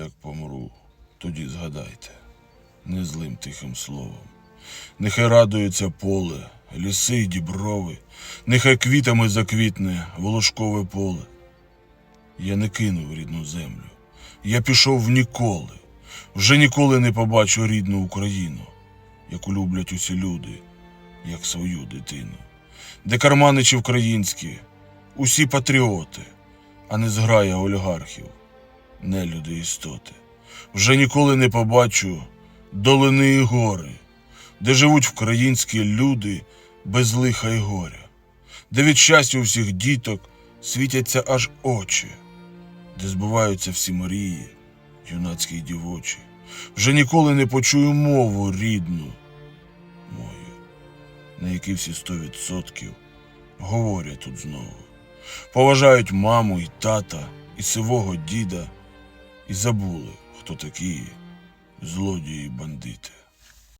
Як помру, тоді згадайте, не злим тихим словом. Нехай радується поле, ліси й діброви, нехай квітами заквітне волошкове поле. Я не кинув рідну землю, я пішов в ніколи, вже ніколи не побачу рідну Україну, яку люблять усі люди, як свою дитину. Де карманичі українські, усі патріоти, а не зграя олігархів, не люди істоти. Вже ніколи не побачу долини і гори, де живуть українські люди без лиха й горя, де від щастя у всіх діток світяться аж очі, де збуваються всі мрії, юнацькі й дівочі. Вже ніколи не почую мову рідну мою, на якій всі сто відсотків говорять тут знову. Поважають маму і тата, і сивого діда, і забули, хто такі злодії бандити.